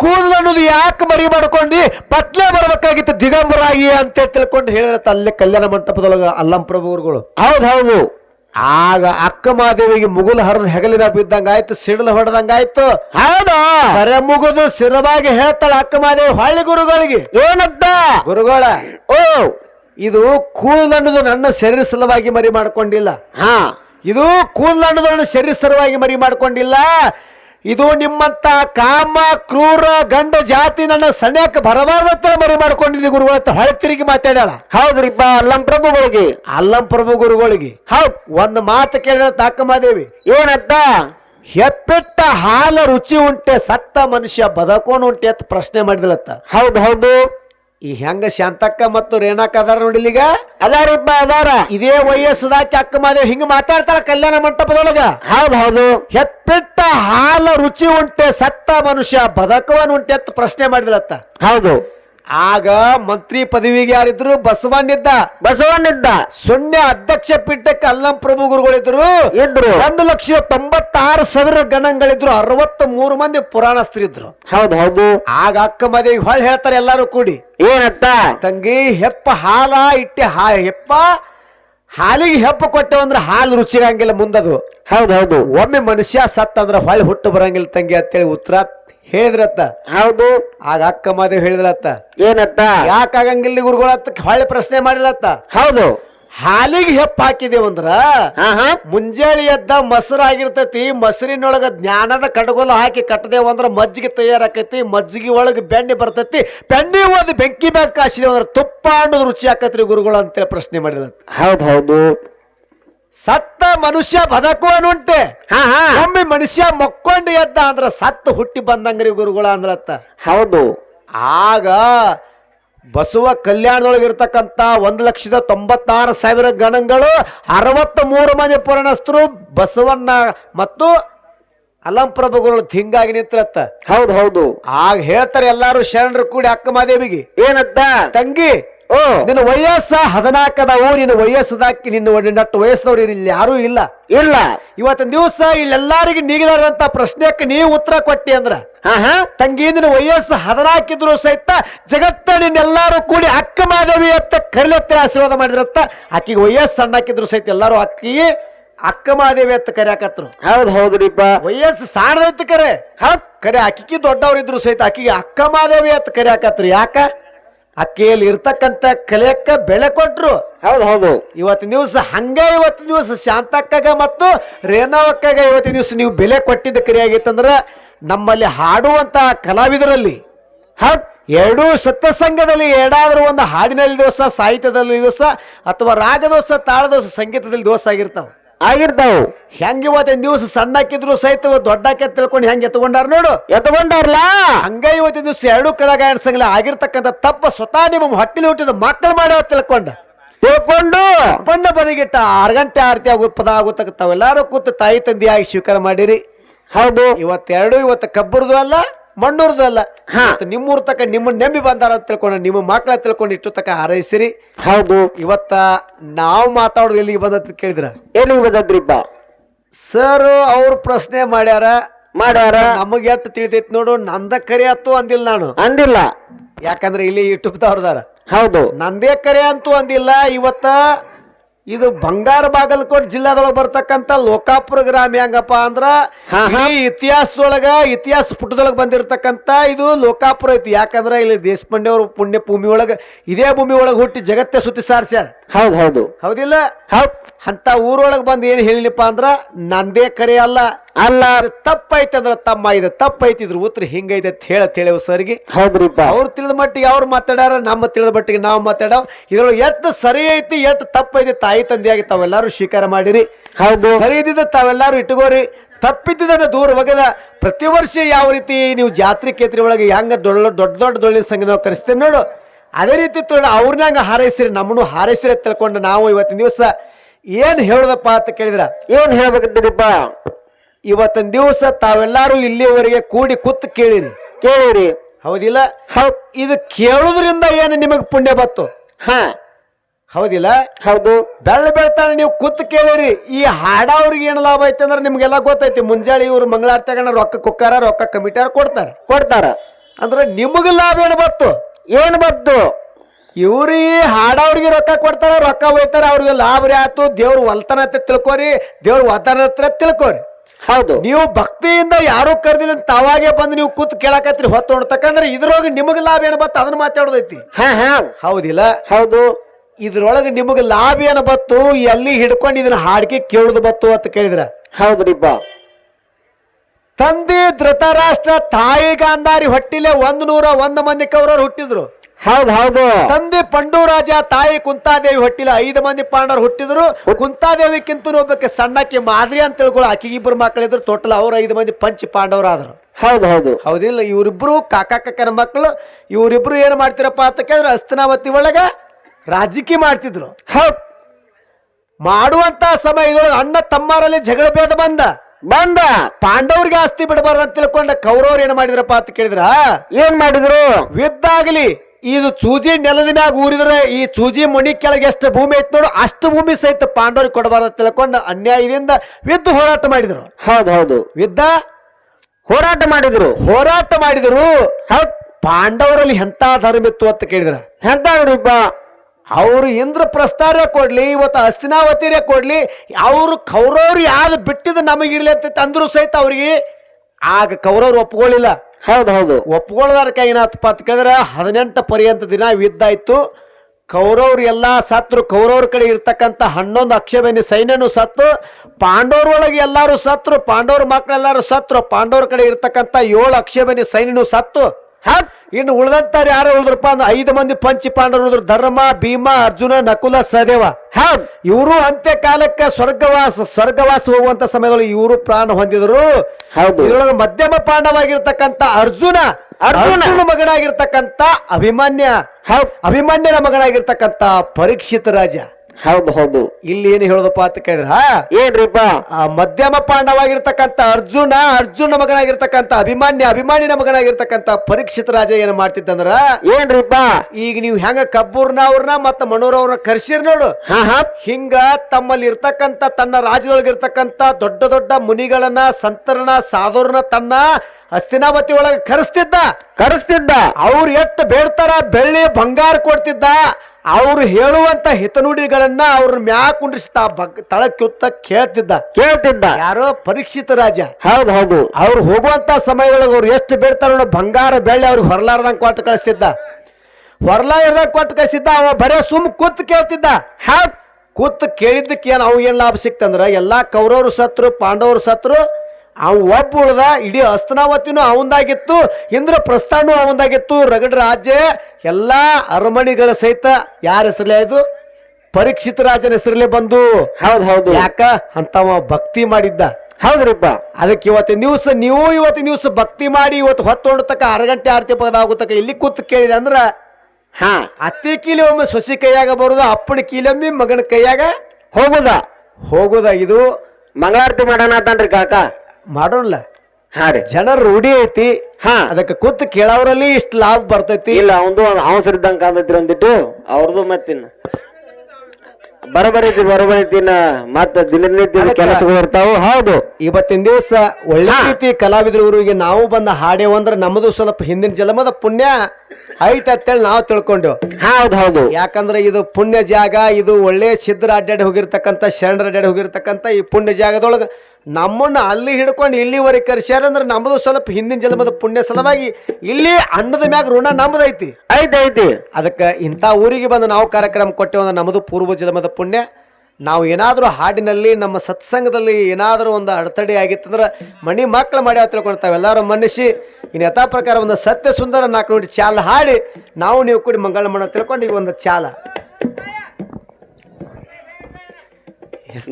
Speaker 1: ಕೂದಲು ಅನ್ನೋದು ಯಾಕೆ ಮರಿ ಮಾಡ್ಕೊಂಡು ಪತ್ಲೆ ಬರ್ಬೇಕಾಗಿತ್ತು ದಿಗಂಬರಾಗಿ ಅಂತ ತಿಳ್ಕೊಂಡು ಹೇಳಿರತ್ತ ಅಲ್ಲೇ ಕಲ್ಯಾಣ ಮಂಟಪದೊಳಗ ಅಲ್ಲಂ ಪ್ರಭುಗಳು
Speaker 2: ಹೌದು ಹೌದು.
Speaker 1: ಆಗ ಅಕ್ಕ ಮಾದೇವಿಗೆ ಮುಗುಲ್ ಹರಿದು ಹೆಗಲಿನ ಬಿದ್ದಂಗ ಆಯ್ತು ಸಿಡಿಲು ಹೊಡೆದಂಗ ಆಯ್ತು
Speaker 2: ಹೌದಾ?
Speaker 1: ಕರೆ ಮುಗುದು ಸಿರವಾಗಿ ಹೇಳ್ತಾಳ ಅಕ್ಕ ಮಾದೇವಿ ಹೊಳ್ಳಿ ಗುರುಗಳಿಗೆ.
Speaker 2: ಏನಂತ
Speaker 1: ಗುರುಗಳ
Speaker 2: ಓ.
Speaker 1: ಇದು ಕೂದಲು ಅನ್ನೋದು ನನ್ನ ಶರೀರ ಸಲುವಾಗಿ ಮರಿ ಮಾಡ್ಕೊಂಡಿಲ್ಲ.
Speaker 2: ಹಾ.
Speaker 1: ಇದು ಕೂದಲು ಅನ್ನೋದು ನನ್ನ ಶರೀರ ಸಲುವಾಗಿ ಮರಿ ಮಾಡ್ಕೊಂಡಿಲ್ಲ. ಇದು ನಿಮ್ಮಂತ ಕಾಮ ಕ್ರೂರ ಗಂಡ ಜಾತಿ ನನ್ನ ಸನ್ಯಾಕ ಬರಬಾರ್ದಂತ ಮರಿ ಮಾಡ್ಕೊಂಡಿದ್ದಿ ಗುರುಗಳ ಹೊಳೆ ತಿರುಗಿ ಮಾತಾಡ್ಯಾಳ.
Speaker 2: ಹೌದ್ರಿಪ್ಪ ಅಲ್ಲಂ ಪ್ರಭುಗಳಿಗೆ.
Speaker 1: ಅಲ್ಲಂ ಪ್ರಭು ಗುರುಗಳಿಗೆ.
Speaker 2: ಹೌದ್.
Speaker 1: ಒಂದು ಮಾತು ಕೇಳಿದ ತಾಕಮಾದೇವಿ
Speaker 2: ಏನತ್ತ
Speaker 1: ಹೆಪ್ಪಿಟ್ಟ ಹಾಲ ರುಚಿ ಉಂಟೆ ಸತ್ತ ಮನುಷ್ಯ ಬದಕೋನ್ ಉಂಟೆ ಅಂತ ಪ್ರಶ್ನೆ ಮಾಡಿದಳತ್ತ
Speaker 2: ಹೌದು ಹೌದು.
Speaker 1: ಈ ಹೆಂಗ ಶಾಂತಕ್ಕ ಮತ್ತು ರೇಣಕ್ಕ ಅದಾರ ನೋಡಿಲಿಗ
Speaker 2: ಅದಾರಿಪ್ಪ ಅದಾರ
Speaker 1: ಇದೇ ವಯಸ್ಸದಾಕಿ ಅಕ್ಕ ಮಾದೇವ್ ಹಿಂಗ ಮಾತಾಡ್ತಾಳ ಕಲ್ಯಾಣ ಮಂಟಪದೊಳಗ.
Speaker 2: ಹೌದ್ ಹೌದು
Speaker 1: ಹೆಪ್ಪಿಟ್ಟ ಹಾಲ ರುಚಿ ಉಂಟೆ ಸತ್ತ ಮನುಷ್ಯ ಬದಕವನ್ ಉಂಟೆ ಅಂತ ಪ್ರಶ್ನೆ ಮಾಡಿದ್ರತ್ತ.
Speaker 2: ಹೌದು.
Speaker 1: ಆಗ ಮಂತ್ರಿ ಪದವಿಗೆ ಯಾರಿದ್ರು ಬಸವಣ್ಣಿದ್ದ?
Speaker 2: ಬಸವಣ್ಣಿದ್ದ.
Speaker 1: ಸೊನ್ನೆ ಅಧ್ಯಕ್ಷ ಪೀಠಕ್ಕೆ ಅಲ್ಲಂ ಪ್ರಭು ಗುರುಗಳಿದ್ರು.
Speaker 2: ಇದ್ರು.
Speaker 1: ಒಂದು ಲಕ್ಷ ತೊಂಬತ್ತಾರು ಸಾವಿರ ಗಣಗಳಿದ್ರು. ಅರವತ್ತ ಮೂರು ಮಂದಿ ಪುರಾಣಸ್ಥರಿದ್ರು.
Speaker 2: ಹೌದ್ ಹೌದು.
Speaker 1: ಆಗ ಅಕ್ಕ ಮದುವೆ ಹೊಳ್ ಹೇಳ್ತಾರೆ ಎಲ್ಲಾರು ಕೂಡಿ.
Speaker 2: ಏನತ್ತ
Speaker 1: ತಂಗಿ ಹೆಪ್ಪ ಹಾಲ ಇಟ್ಟೆ ಹಾ ಹೆಪ್ಪ ಹಾಲಿಗೆ ಹೆಪ್ಪ ಕೊಟ್ಟೆವು ಅಂದ್ರೆ ಹಾಲು ರುಚಿರಂಗಿಲ್ಲ ಮುಂದದು.
Speaker 2: ಹೌದು ಹೌದು.
Speaker 1: ಒಮ್ಮೆ ಮನುಷ್ಯ ಸತ್ತಂದ್ರೆ ಹೊಳೆ ಹುಟ್ಟು ಬರಂಗಿಲ್ಲ ತಂಗಿ ಅಂತೇಳಿ ಉತ್ತರ ಹೇಳಿದ್ರತ್ತ?
Speaker 2: ಹೌದು.
Speaker 1: ಆಗ ಅಕ್ಕ ಮಾದೇವ್ ಹೇಳಿದ್ರತ್ತ?
Speaker 2: ಏನತ್ತ?
Speaker 1: ಯಾಕಾಗಂಗಿಲ್ಲ ಗುರುಗಳ ಹೊಳ್ಳಿ ಪ್ರಶ್ನೆ ಮಾಡಿಲ್ಲತ್ತ
Speaker 2: ಹೌದು.
Speaker 1: ಹಾಲಿಗೆ ಹೆಪ್ಪ ಹಾಕಿದೇವಂದ್ರ ಮುಂಜಾನೆ ಎದ್ದ ಮೊಸರು ಆಗಿರ್ತೈತಿ ಮೊಸರಿನೊಳಗ ಜ್ಞಾನದ ಕಡಗೋಲು ಹಾಕಿ ಕಟ್ಟದೇವು ಅಂದ್ರ ಮಜ್ಜಿಗೆ ತಯಾರಾಕೈತಿ ಮಜ್ಜಿಗೆ ಒಳಗೆ ಬೆಣ್ಣೆ ಬರ್ತೈತಿ ಬೆಣ್ಣೆ ಒಂದು ಬೆಂಕಿ ಮ್ಯಾಗ ಕಾಸಿದೇವಂದ್ರ ತುಪ್ಪ ಅನ್ನೋದು ರುಚಿ ಹಾಕತ್ರಿ ಗುರುಗಳು ಅಂತೇಳಿ ಪ್ರಶ್ನೆ ಮಾಡಿದ
Speaker 2: ಹೌದು ಹೌದು.
Speaker 1: ಸತ್ತ ಮನುಷ್ಯ ಬದಕುವನುಂಟೆ. ಒಮ್ಮೆ ಮನುಷ್ಯ ಮಕ್ಕೊಂಡು ಎದ್ದ ಅಂದ್ರ ಸತ್ತು ಹುಟ್ಟಿ ಬಂದಂಗ್ರಿ ಗುರುಗಳ ಅಂದ್ರತ್ತ.
Speaker 2: ಹೌದು.
Speaker 1: ಆಗ ಬಸವ ಕಲ್ಯಾಣದೊಳಗೆ ಇರತಕ್ಕಂತ ಒಂದು ಲಕ್ಷದ ತೊಂಬತ್ತಾರು ಸಾವಿರ ಗಣಗಳು ಅರವತ್ತ ಮೂರು ಮಂದಿ ಪುರಾಣಸ್ಥರು ಬಸವಣ್ಣ ಮತ್ತು ಅಲಂ ಪ್ರಭುಗಳು ಹಿಂಗಾಗಿ ನಿಂತ್ರತ್ತ.
Speaker 2: ಹೌದು ಹೌದು.
Speaker 1: ಆಗ ಹೇಳ್ತಾರೆ ಎಲ್ಲಾರು ಶರಣರು ಕೂಡಿ ಅಕ್ಕ ಮಾದೇವಿಗೆ
Speaker 2: ಏನತ್ತ?
Speaker 1: ತಂಗಿ ನಿನ್ನ ವಯಸ್ಸ ಹದಿನಾಲ್ಕದವು ನಿನ್ನ ವಯಸ್ಸದಾಕಿ ನಿನ್ನ ನಟ್ಟು ವಯಸ್ಸದವ್ರು ಇಲ್ಲಿ ಯಾರೂ ಇಲ್ಲ.
Speaker 2: ಇಲ್ಲ.
Speaker 1: ಇವತ್ತಿನ ದಿವಸ ಎಲ್ಲರಿಗೂ ನೀಗಲಾರಂತ ಪ್ರಶ್ನೆಕ್ಕೆ ನೀವು ಉತ್ತರ ಕೊಟ್ಟಿ ಅಂದ್ರ
Speaker 2: ಹಾ ಹಾ.
Speaker 1: ತಂಗಿ ನಿನ್ನ ವಯಸ್ಸು ಹದಿನಾಲ್ಕಿದ್ರು ಸಹಿತ ಜಗತ್ತ ನಿನ್ನೆಲ್ಲಾರು ಕೂಡಿ ಅಕ್ಕ ಮಾದೇವಿ ಅಂತ ಕರಿಲತ್ತ ಆಶೀರ್ವಾದ ಮಾಡಿದ್ರತ್ತ ಆಕಿಗೆ ವಯಸ್ಸು ಸಣ್ಣಾಕಿದ್ರು ಸಹಿತ ಎಲ್ಲಾರು ಅಕ್ಕಿಗೆ ಅಕ್ಕ ಮಾದೇವಿ ಅಂತ ಹೌದು
Speaker 2: ಹೌದ್ ಹೌದ್ರಿಪ್ಪ
Speaker 1: ವಯಸ್ಸು ಸಾಣದೈತಿ ಕರೆ.
Speaker 2: ಹೌದ್.
Speaker 1: ಕರೆ ಅಕ್ಕಿಗೆ ದೊಡ್ಡವ್ರಿದ್ರು ಸಹಿತ ಅಕ್ಕಿಗೆ ಅಕ್ಕ ಮಾದೇವಿ ಅಂತ ಕರೆಯಾಕತ್ರು ಯಾಕ? ಅಕ್ಕಿಯಲ್ಲಿ ಇರ್ತಕ್ಕಂತ ಕಲೆಯಕ್ಕ ಬೆಲೆ ಕೊಟ್ರು.
Speaker 2: ಹೌದು ಹೌದು.
Speaker 1: ಇವತ್ತಿನ ದಿವಸ ಹಂಗ ಇವತ್ತಿನ ದಿವಸ ಶಾಂತಕ್ಕಗ ಮತ್ತು ರೇಣಾವಕ್ಕಗ ಇವತ್ತಿನ ದಿವಸ ನೀವು ಬೆಲೆ ಕೊಟ್ಟಿದ್ದ ಕರಿಯಾಗಿತ್ತಂದ್ರ ನಮ್ಮಲ್ಲಿ ಹಾಡುವಂತ ಕಲಾವಿದರಲ್ಲಿ ಎರಡೂ ಸತ್ಯಸಂಘದಲ್ಲಿ ಎರಡಾದ್ರೂ ಒಂದು ಹಾಡಿನಲ್ಲಿ ದೋಸ ಸಾಹಿತ್ಯದಲ್ಲಿ ದೋಸ ಅಥವಾ ರಾಗದೋಷ ತಾಳದೋಷ ಸಂಗೀತದಲ್ಲಿ ದೋಸ ಆಗಿರ್ತಾವ.
Speaker 2: ಆಗಿರ್ತಾವು.
Speaker 1: ಹೆಂಗ ಇವತ್ತಿನ ದಿವಸ ಸಣ್ಣಕ್ಕಿದ್ರು ಸಹಿತ ದೊಡ್ಡ ದೊಡ್ಡಕ್ಕೆ ತಿಳ್ಕೊಂಡು ಹೆಂಗೆ ಎತ್ಕೊಂಡಾರ ನೋಡು.
Speaker 2: ಎತ್ಕೊಂಡಾರ್ಲ?
Speaker 1: ಹಂಗ ಇವತ್ತಿನ ದಿವಸ ಎರಡು ಕಲಾಗಾಯನ ಸಂಘ ಆಗಿರ್ತಕ್ಕಂಥ ತಪ್ಪ ಸ್ವತಃ ನಿಮ್ಮ ಹೊಟ್ಟೆಲಿ ಹುಟ್ಟಿದ ಮಕ್ಕಳು ಮಾಡ್ಯಾವ ತಿಳ್ಕೊಂಡ.
Speaker 2: ತಿಳ್ಕೊಂಡು?
Speaker 1: ಬಣ್ಣ ಬದಿಗಿಟ್ಟ ಆರು ಗಂಟೆ ಆರತಿ ಆಗೋ ಪದ ಆಗುತ್ತಕ ಎಲ್ಲರೂ ಕೂತು ತಾಯಿ ತಂದೆಯಾಗಿ ಸ್ವೀಕಾರ ಮಾಡಿರಿ.
Speaker 2: ಹೌದು.
Speaker 1: ಇವತ್ತೆರಡು ಇವತ್ತು ಕಬ್ಬರದು ಅಲ್ಲ. ಮಣ್ಣೂರ್ದು ಅಲ್ಲ.
Speaker 2: ಹಾ.
Speaker 1: ಇವತ್ತು ನಿಮ್ಮೂರ್ ತಕ ನಿಮ್ಮ ನೆಮ್ಮಿ ಬಂದಾರ ಅಂತ ತಿಳ್ಕೊಂಡು ನಿಮ್ಮ ಮಕ್ಕಳ ತಿಳ್ಕೊಂಡು ಇಷ್ಟು ತಕ ಹಾರೈಸಿರಿ.
Speaker 2: ಹೌದು.
Speaker 1: ಇವತ್ತ ನಾವು ಮಾತಾಡೋದು ಎಲ್ಲಿಗೆ ಬಂದತ್ ಕೇಳಿದ್ರ?
Speaker 2: ಎಲ್ಲಿಗೆ ಬಂದದ್ರಿಪ್ಪ
Speaker 1: ಸರ್ ಅವ್ರು ಪ್ರಶ್ನೆ ಮಾಡ್ಯಾರ.
Speaker 2: ಮಾಡ್ಯಾರ.
Speaker 1: ನಮಗೆ ಎಷ್ಟು ತಿಳಿತೈತಿ ನೋಡು ನಂದ ಕರೆ ಅತ್ತು ಅಂದಿಲ್ಲ ನಾನು.
Speaker 2: ಅಂದಿಲ್ಲ.
Speaker 1: ಯಾಕಂದ್ರೆ ಇಲ್ಲಿ ಯೂಟ್ಯೂಬ್ದವ್ರದಾರ
Speaker 2: ಹೌದು.
Speaker 1: ನಂದೇ ಕರೆ ಅಂತೂ ಅಂದಿಲ್ಲ ಇವತ್ತ ಇದು ಬಂಗಾರ ಬಾಗಲಕೋಟ್ ಜಿಲ್ಲಾದೊಳಗೆ ಬರ್ತಕ್ಕಂಥ ಲೋಕಾಪುರ ಗ್ರಾಮ ಹೆಂಗಪ್ಪ ಅಂದ್ರ ಇತಿಹಾಸದೊಳಗ ಇತಿಹಾಸ ಪುಟದೊಳಗೆ ಬಂದಿರತಕ್ಕಂತ ಇದು ಲೋಕಾಪುರ ಐತಿ. ಯಾಕಂದ್ರ ಇಲ್ಲಿ ದೇಶಪಾಂಡೆ ಅವರು ಪುಣ್ಯ ಭೂಮಿ ಒಳಗ ಇದೇ ಭೂಮಿ ಒಳಗೆ ಹುಟ್ಟಿ ಜಗತ್ತೇ ಸುತ್ತಿ ಸಾರ್ಸ್ಯಾರ.
Speaker 2: ಹೌದ್ ಹೌದು.
Speaker 1: ಹೌದಿಲ್ಲ?
Speaker 2: ಹೌದ್.
Speaker 1: ಅಂತ ಊರೊಳಗೆ ಬಂದು ಏನ್ ಹೇಳಿನಪ್ಪ ಅಂದ್ರ ನಂದೇ ಕರೆ ಅಲ್ಲ.
Speaker 2: ಅಲ್ಲ.
Speaker 1: ತಪ್ಪೈತೆ ಅಂದ್ರ ತಮ್ಮ ಇದು ತಪ್ಪೈತಿ ಇದ್ರ ಉತ್ತರ ಹಿಂಗೈತೆ ಅಂತ ಹೇಳ ತಿಳಿವು ಸರ್ಗೆ.
Speaker 2: ಹೌದ್ರಿಪ್ಪ.
Speaker 1: ಅವ್ರು ತಿಳಿದ ಮಟ್ಟಿಗೆ ಅವ್ರು ಮಾತಾಡ್ಯಾರ ನಮ್ಮ ತಿಳಿದ ಮಟ್ಟಿಗೆ ನಾವು ಮಾತಾಡೋ ಇದ್ರೊಳಗೆ ಎಷ್ಟು ಸರಿ ಐತಿ ಎಷ್ಟು ತಪ್ಪೈತಿ ತಾಯಿ ತಂದೆಯಾಗಿ ತಾವೆಲ್ಲರೂ ಸ್ವೀಕಾರ ಮಾಡಿರಿ.
Speaker 2: ಹೌದು.
Speaker 1: ಸರಿ ಇದ್ದಿದ್ದ ತಾವೆಲ್ಲರೂ ಇಟ್ಟುಕೋರಿ ತಪ್ಪಿದ್ದನ್ನ ದೂರ ಹೋಗದ ಪ್ರತಿ ವರ್ಷ ಯಾವ ರೀತಿ ನೀವು ಜಾತ್ರೆ ಕೇತ್ರಿ ಒಳಗೆ ಹೆಂಗ ದೊಡ್ಡ ದೊಡ್ಡ ದೊಡ್ಡ ದೊಡ್ಡ ಸಂಘ ನಾವು ಕರೆಸ್ತೇವೆ ನೋಡು. ಅದೇ ರೀತಿ ತೊಗೊಂಡು ಅವ್ರನ್ನ ಹಂಗ ಹಾರೈಸಿರಿ ನಮ್ಮನ್ನು ಹಾರೈಸಿರಿ ತಿಳ್ಕೊಂಡು ನಾವು ಇವತ್ತಿನ ದಿವಸ ಏನ್ ಹೇಳುದಪ್ಪ ಅಂತ ಕೇಳಿದ್ರ?
Speaker 2: ಏನ್ ಹೇಳ್ಬೇಕಂತೀರಿಪ್ಪ?
Speaker 1: ಇವತ್ತಿನ ದಿವಸ ತಾವೆಲ್ಲರೂ ಇಲ್ಲಿವರೆಗೆ ಕೂಡಿ ಕೂತ್ ಕೇಳಿರಿ.
Speaker 2: ಕೇಳಿರಿ.
Speaker 1: ಹೌದಿಲ್ಲ?
Speaker 2: ಹೌದ್
Speaker 1: ಇದು ಕೇಳುದ್ರಿಂದ ಏನು ನಿಮಗೆ ಪುಣ್ಯ ಬತ್ತು?
Speaker 2: ಹಾ.
Speaker 1: ಹೌದಿಲ್ಲ?
Speaker 2: ಹೌದು.
Speaker 1: ಬೆಳ್ಳ ಬೆಳ್ತಾನೆ ನೀವು ಕೂತ್ ಕೇಳಿರಿ. ಈ ಹಾಡವ್ರಿಗೆ ಏನು ಲಾಭ ಐತೆ ಅಂದ್ರೆ ನಿಮ್ಗೆಲ್ಲ ಗೊತ್ತೈತಿ. ಮುಂಜಾನೆ ಇವ್ರು ಮಂಗಳಾರತಿಯಾಗಣ ರೊಕ್ಕ ಕುಕ್ಕಾರ ರೊಕ್ಕ ಕಮಿಟಿಯಾರ ಕೊಡ್ತಾರೆ.
Speaker 2: ಕೊಡ್ತಾರ.
Speaker 1: ಅಂದ್ರೆ ನಿಮಗೆ ಲಾಭ ಏನು ಬತ್ತು?
Speaker 2: ಏನು ಬತ್ತು?
Speaker 1: ಇವ್ರಿ ಹಾಡವ್ರಿಗೆ ರೊಕ್ಕ ಕೊಡ್ತಾರ ರೊಕ್ಕ ಹೋಯ್ತಾರ ಅವ್ರಿಗೆ ಲಾಭ ರೀ ಆಯ್ತು. ದೇವ್ರ ಒಲ್ತನ ಹತ್ರ ತಿಳ್ಕೊರಿ ದೇವ್ರ ಒತ್ತನ ಹತ್ರ ತಿಳ್ಕೊರಿ.
Speaker 2: ಹೌದು.
Speaker 1: ನೀವು ಭಕ್ತಿಯಿಂದ ಯಾರು ಕರೆದಿಲ್ಲ ಅಂತ ತಾವಾಗೆ ಬಂದು ನೀವು ಕೂತ್ ಕೇಳಕತ್ರಿ ಹೊತ್ತು ನೋಡ್ತಕ್ಕಂದ್ರೆ ಇದ್ರೊಳಗೆ ನಿಮಗೆ ಲಾಭ ಏನು ಬತ್ತ? ಅದನ್ನ ಮಾತಾಡೋದೈತಿ.
Speaker 2: ಹಾ ಹಾ.
Speaker 1: ಹೌದಿಲ್ಲ?
Speaker 2: ಹೌದು.
Speaker 1: ಇದ್ರೊಳಗೆ ನಿಮಗೆ ಲಾಭ ಏನು ಬತ್ತು? ಎಲ್ಲಿ ಹಿಡ್ಕೊಂಡು ಇದನ್ನ ಹಾಡಿಕೆ ಕೇಳುದು ಬತ್ತು ಅಂತ ಕೇಳಿದ್ರ?
Speaker 2: ಹೌದ್ರಿಪ್ಪ
Speaker 1: ತಂದೆ ಧೃತರಾಷ್ಟ್ರ ತಾಯಿ ಗಾಂಧಾರಿ ಹೊಟ್ಟಿಲೆ ಒಂದ್ ನೂರ ಒಂದ್ ಮಂದಿ ಕೌರವ್ರು ಹುಟ್ಟಿದ್ರು.
Speaker 2: ಹೌದ್ ಹೌದು.
Speaker 1: ತಂದೆ ಪಂಡೂರಾಜ ತಾಯಿ ಕುಂತಾದೇವಿ ಹೊಟ್ಟಿಲ್ಲ ಐದು ಮಂದಿ ಪಾಂಡವರು ಹುಟ್ಟಿದ್ರು. ಕುಂತಾದೇವಿಕ್ಕಿಂತ ಒಬ್ಬಕ್ಕೆ ಸಣ್ಣಕ್ಕೆ ಮಾದರಿ ಅಂತ ತಿಳ್ಕೊಳ್ಳೋ ಆಕಿಗೆ ಇಬ್ಬರು ಮಕ್ಕಳಿದ್ರು. ಟೋಟಲ್ ಅವ್ರ ಐದು ಮಂದಿ ಪಂಚ ಪಾಂಡವರಾದ್ರು.
Speaker 2: ಹೌದು ಹೌದು.
Speaker 1: ಹೌದಿಲ್ಲ ಇವರಿಬ್ರು ಕಾಕ ಮಕ್ಕಳು. ಇವರಿಬ್ರು ಏನ್ ಮಾಡ್ತಿರಪ್ಪ ಅಂತ ಕೇಳಿದ್ರೆ ಅಸ್ತನಾವತಿ ಒಳಗ ರಾಜಕೀಯ ಮಾಡ್ತಿದ್ರು.
Speaker 2: ಹೌದ್.
Speaker 1: ಮಾಡುವಂತ ಸಮಯದೊಳಗೆ ಅಣ್ಣ ತಮ್ಮರಲ್ಲಿ ಜಗಳ ಭೇದ ಬಂದ.
Speaker 2: ಬಂದ.
Speaker 1: ಪಾಂಡವ್ರಿಗೆ ಆಸ್ತಿ ಬಿಡಬಾರ್ದು ಅಂತ ತಿಳ್ಕೊಂಡ ಕೌರವ್ರು ಏನ್ ಮಾಡಿದ್ರಪ್ಪ ಅಂತ ಕೇಳಿದ್ರ?
Speaker 2: ಏನ್ ಮಾಡಿದ್ರು?
Speaker 1: ವಿದ್ದಾಗ್ಲಿ ಇದು ಚೂಜಿ ನೆಲದ ಮ್ಯಾಗ ಊರಿದ್ರೆ ಈ ಚೂಜಿ ಮಣಿ ಕೆಳಗೆ ಎಷ್ಟು ಭೂಮಿ ಐತ್ ನೋಡು ಅಷ್ಟು ಭೂಮಿ ಸಹಿತ ಪಾಂಡವ್ರಿಗೆ ಕೊಡಬಾರ್ದು ತಿಳ್ಕೊಂಡು ಅನ್ಯಾಯದಿಂದ ವಿದ್ ಹೋರಾಟ ಮಾಡಿದ್ರು.
Speaker 2: ಹೌದು ಹೌದು.
Speaker 1: ವಿದ್ದ?
Speaker 2: ಹೋರಾಟ ಮಾಡಿದ್ರು.
Speaker 1: ಹೋರಾಟ ಮಾಡಿದ್ರು.
Speaker 2: ಹೌದ್.
Speaker 1: ಪಾಂಡವರಲ್ಲಿ ಎಂತ ಧರ್ಮ ಇತ್ತು ಅಂತ ಕೇಳಿದ್ರ?
Speaker 2: ಎಂತ ಅವ್ರಿಬ್ಬ
Speaker 1: ಅವರು ಇಂದ್ರ ಪ್ರಸ್ತಾರ ಕೊಡ್ಲಿ ಇವತ್ತು ಹಸ್ತಿನಾವತಿರೇ ಕೊಡ್ಲಿ ಅವರು ಕೌರವ್ರು ಯಾವ್ದು ಬಿಟ್ಟಿದ್ದು ನಮಗಿರ್ಲಿ ಅಂತ ಅಂದ್ರು ಸಹಿತ ಅವ್ರಿಗೆ. ಆಗ ಕೌರವ್ರು ಒಪ್ಕೊಳ್ಳಿಲ್ಲ
Speaker 2: ಹೌದ್, ಹೌದು.
Speaker 1: ಒಪ್ಕೊಳ್ಳೋದಕ್ಕೆ ಏನಾಯ್ತಪ್ಪ ಅಂತ ಕೇಳಿದ್ರೆ ಹದಿನೆಂಟು ಪರ್ಯಂತ ದಿನ ಯುದ್ಧ ಆಯ್ತು ಕೌರವ್ರು ಎಲ್ಲ ಸತ್ರು ಕೌರವ್ರ ಕಡೆ ಇರ್ತಕ್ಕಂಥ ಹನ್ನೊಂದು ಅಕ್ಷಬೇನಿ ಸೈನ್ಯನು ಸತ್ತು, ಪಾಂಡವ್ರ ಒಳಗೆ ಎಲ್ಲರೂ ಸತ್ರು ಪಾಂಡವ್ರ ಮಕ್ಕಳೆಲ್ಲರೂ ಸತ್ರು ಪಾಂಡವ್ರ ಕಡೆ ಇರ್ತಕ್ಕಂಥ ಏಳು ಅಕ್ಷಬೇನಿ ಸೈನ್ಯನು ಸತ್ತು. ಇನ್ನು ಉಳಿದಂತಾರ ಯಾರು ಉಳಿದ್ರಪ್ಪ ಅಂದ್ರೆ ಐದು ಮಂದಿ ಪಂಚ ಪಾಂಡವರು ಉಳಿದ್ರು. ಧರ್ಮ ಭೀಮ ಅರ್ಜುನ ನಕುಲ ಸಹದೇವ
Speaker 2: ಹೌದ್.
Speaker 1: ಇವರು ಅಂತ್ಯ ಕಾಲಕ್ಕೆ ಸ್ವರ್ಗವಾಸ ಸ್ವರ್ಗವಾಸ ಹೋಗುವಂತ ಸಮಯದಲ್ಲಿ ಇವರು ಪ್ರಾಣ ಹೊಂದಿದ್ರು.
Speaker 2: ಹೌದು.
Speaker 1: ಇದ್ರೊಳಗೆ ಮಧ್ಯಮ ಪಾಂಡವಾಗಿರ್ತಕ್ಕಂತ ಅರ್ಜುನ
Speaker 2: ಅರ್ಜುನ.
Speaker 1: ಮಗನಾಗಿರ್ತಕ್ಕಂತ ಅಭಿಮನ್ಯ.
Speaker 2: ಹೌದ್.
Speaker 1: ಅಭಿಮನ್ಯನ ಮಗನಾಗಿರ್ತಕ್ಕಂತ ಪರೀಕ್ಷಿತ ರಾಜ.
Speaker 2: ಹೌದು ಹೌದು
Speaker 1: ಇಲ್ಲಿ ಏನು ಹೇಳೋದಪ್ಪ ಅಂತ ಕೇಳಿದ್ರ
Speaker 2: ಏನ್ರಿಪ್ಪ?
Speaker 1: ಆ ಮಧ್ಯಮ ಪಾಂಡವಾಗಿರ್ತಕ್ಕಂಥ ಅರ್ಜುನ ಅರ್ಜುನ ಮಗನಾಗಿರ್ತಕ್ಕಂತ ಅಭಿಮಾನ್ಯ ಅಭಿಮಾನಿನ ಮಗನಾಗಿರ್ತಕ್ಕಂತ ಪರೀಕ್ಷಿತ ರಾಜ ಏನ್ ಮಾಡ್ತಿದ್ದಂದ್ರ
Speaker 2: ಏನ್ರಿಪ್ಪ?
Speaker 1: ಈಗ ನೀವು ಹೆಂಗ ಕಬ್ಬೂರ್ನ ಅವ್ರನ್ನ ಮತ್ತ ಮನೋರ್ ಅವ್ರನ್ನ ಕರ್ಸಿರ್ ನೋಡು.
Speaker 2: ಹಾ ಹಾ.
Speaker 1: ಹಿಂಗ ತಮ್ಮಲ್ಲಿ ಇರ್ತಕ್ಕಂತ ತನ್ನ ರಾಜ್ಯದೊಳಗಿರ್ತಕ್ಕಂಥ ದೊಡ್ಡ ದೊಡ್ಡ ಮುನಿಗಳನ್ನ ಸಂತರನ್ನ ಸಾಧುರನ್ನ ತನ್ನ ಹಸ್ತಿನಾವತಿ ಒಳಗ ಕರೆಸ್ತಿದ್ದ.
Speaker 2: ಕರೆಸ್ತಿದ್ದ.
Speaker 1: ಅವ್ರು ಎಷ್ಟು ಬೇಡ್ತಾರ ಬೆಳ್ಳಿ ಬಂಗಾರ ಕೊಡ್ತಿದ್ದ. ಅವ್ರು ಹೇಳುವಂತ ಹಿತನುಡಿಗಳನ್ನ ಅವ್ರ ಮ್ಯಾ ಕುಂಡ್ರಿಸ್ತಾ ತಳಕ್ಯುತ್ತ ಕೇಳ್ತಿದ್ದ.
Speaker 2: ಕೇಳ್ತಿದ್ದ.
Speaker 1: ಯಾರೋ ಪರೀಕ್ಷಿತ ರಾಜ.
Speaker 2: ಹೌದು ಹೌದು.
Speaker 1: ಅವ್ರು ಹೋಗುವಂತ ಸಮಯದೊಳಗೆ ಅವ್ರು ಎಷ್ಟು ಬೇಡ್ತಾರ ಬಂಗಾರ ಬೆಳ್ಳಿ ಅವ್ರಿಗೆ ಹೊರಲಾರ್ದಂಗ್ ಕೊಟ್ಟು ಕಳಿಸ್ತಿದ್ದ. ಹೊರಲಾರ್ದಂಗ ಕೊಟ್ಟು ಕಳಿಸಿದ್ದ ಅವ ಬರೇ ಸುಮ್ ಕೂತ್ ಕೇಳ್ತಿದ್ದ.
Speaker 2: ಹೌದ್.
Speaker 1: ಕೂತ್ ಕೇಳಿದ್ದಕ್ಕೆ ಏನು ಅವ್ ಏನ್ ಲಾಭ ಸಿಕ್ತಂದ್ರ ಎಲ್ಲಾ ಕೌರವರು ಸತ್ರು ಪಾಂಡವರು ಸತ್ರು ಅವ್ ಒಬ್ಬ ಉಳ್ದ ಇಡೀ ಅಸ್ತನಾವತಿನೂ ಅವಂದಾಗಿತ್ತು ಇಂದ್ರ ಪ್ರಸ್ಥಾನೂ ಅವಂದಾಗಿತ್ತು. ರಗಡ ರಾಜ್ಯ ಎಲ್ಲ ಅರಮಣಿಗಳ ಸಹಿತ ಯಾರ ಹೆಸರಲ್ಲೇ ಇದು? ಪರೀಕ್ಷಿತ ರಾಜನ ಹೆಸರಲ್ಲೇ ಬಂದು.
Speaker 2: ಹೌದು ಹೌದು.
Speaker 1: ಯಾಕ? ಅಂತವ ಭಕ್ತಿ ಮಾಡಿದ್ದ.
Speaker 2: ಹೌದ್ರಿಪ್ಪ.
Speaker 1: ಅದಕ್ಕೆ ಇವತ್ತಿನ ದಿವಸ ನೀವು ಇವತ್ತಿನ ದಿವಸ ಭಕ್ತಿ ಮಾಡಿ ಇವತ್ತು ಹೊತ್ತು ತಕ್ಕ ಅರ ಗಂಟೆ ಆರತಿ ಪದ ಆಗುತ್ತಕ ಇಲ್ಲಿ ಕೂತ್ ಕೇಳಿದೆ ಅಂದ್ರ
Speaker 2: ಹಾ.
Speaker 1: ಅತ್ತಿ ಕೀಲಿ ಒಮ್ಮೆ ಸೊಸಿ ಕೈಯಾಗ ಬರುದು ಅಪ್ಪನ ಕೀಲೊಮ್ಮೆ ಮಗನ ಕೈಯಾಗ
Speaker 2: ಹೋಗುದ.
Speaker 1: ಹೋಗುದ ಇದು.
Speaker 2: ಮಂಗಳಾರತಿ ಮಾಡೋಣ ಅಂತನ್ರಿ ಕಾಕ.
Speaker 1: ಮಾಡೋಣ
Speaker 2: ಹಾ ರೀ.
Speaker 1: ಜನರ ರೂಢಿ ಐತಿ.
Speaker 2: ಹಾ.
Speaker 1: ಅದಕ್ಕೆ ಕೂತ್ ಕೇಳವ್ರಲ್ಲಿ ಇಷ್ಟು ಲಾಭ ಬರ್ತೈತಿ.
Speaker 2: ಇಲ್ಲ ಅವಂದು ಒಂದು ಅವಸರ ಇದ್ದಂಗ ಕಾಣ್ತೈತ್ರಿ ಅಂದಿಟ್ಟು ಅವ್ರದ್ದು ಮತ್ತಿನ್ನ ಬರಬರೈತಿ ಬರಬರೈತಿ ಬರೋಬರಿ ಐತಿ ಇನ್ನ ಮತ್ತ ದಿನನಿತ್ಯದ
Speaker 1: ಅದಕ್ಕ-
Speaker 2: ಕೆಲಸಗಳು ಇರ್ತಾವು. ಹೌದು.
Speaker 1: ಇವತ್ತಿನ ದಿವಸ ಒಳ್ಳೆ ರೀತಿ ಕಲಾವಿದರಿಗೆ ನಾವು ಬಂದ ಹಾಡೇವಂದ್ರೆ ನಮ್ಮದು ಸ್ವಲ್ಪ ಹಿಂದಿನ ಜನ್ಮದ ಪುಣ್ಯ. ಐತೆ ಅಂತೇಳಿ ನಾವು ತಿಳ್ಕೊಂಡೆವು
Speaker 2: ಹೌದು ಹೌದು.
Speaker 1: ಯಾಕಂದ್ರೆ ಇದು ಪುಣ್ಯ ಜಾಗ ಇದು ಒಳ್ಳೆ ಸಿದ್ಧರ ಅಡ್ಡಾಡಿ ಹೋಗಿರ್ತಕ್ಕಂಥ ಶರಣರ ಅಡ್ಡಾಡಿ ಹೋಗಿರ್ತಕ್ಕಂಥ ಈ ಪುಣ್ಯ ಜಾಗದೊಳಗೆ ನಮ್ಮನ್ನ ಅಲ್ಲಿ ಹಿಡ್ಕೊಂಡು ಇಲ್ಲಿವರೆಗೆ ಕರ್ಸ್ಯಾರ ಅಂದ್ರೆ ನಮ್ಮದು ಸ್ವಲ್ಪ ಹಿಂದಿನ ಜನ್ಮದ ಪುಣ್ಯ ಸಲುವಾಗಿ ಇಲ್ಲಿ ಅನ್ನದ ಮ್ಯಾಗ ಋಣ ನಮ್ಮದೈತಿ
Speaker 2: ಐತಿ ಐತಿ
Speaker 1: ಅದಕ್ಕೆ ಇಂಥ ಊರಿಗೆ ಬಂದು ನಾವು ಕಾರ್ಯಕ್ರಮ ಕೊಟ್ಟೆವು ಅಂದ್ರೆ ನಮ್ಮದು ಪೂರ್ವ ಜನ್ಮದ ಪುಣ್ಯ. ನಾವು ಏನಾದರೂ ಹಾಡಿನಲ್ಲಿ, ನಮ್ಮ ಸತ್ಸಂಗದಲ್ಲಿ ಏನಾದರೂ ಒಂದು ಅಡೆತಡೆ ಆಗಿತ್ತಂದ್ರೆ ಮಣಿ ಮಕ್ಕಳು ಮಾಡ್ಯಾವ ತಿಳ್ಕೊಳ್ತಾವೆ ಎಲ್ಲರೂ ಮನ್ನಿಸಿ, ಇನ್ನು ಯಥಾ ಪ್ರಕಾರ ಒಂದು ಸತ್ಯ ಸುಂದರ ನಾಲ್ಕು ನೋಡಿ ಚಾಲ ಹಾಡಿ, ನಾವು ನೀವು ಕೂಡಿ ಮಂಗಳ ಮಾಡೋ ತಿಳ್ಕೊಂಡು ಈಗ ಒಂದು ಚಾಲ.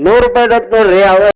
Speaker 2: ನೂರು ರೂಪಾಯಿ ನೋಡ್ರಿ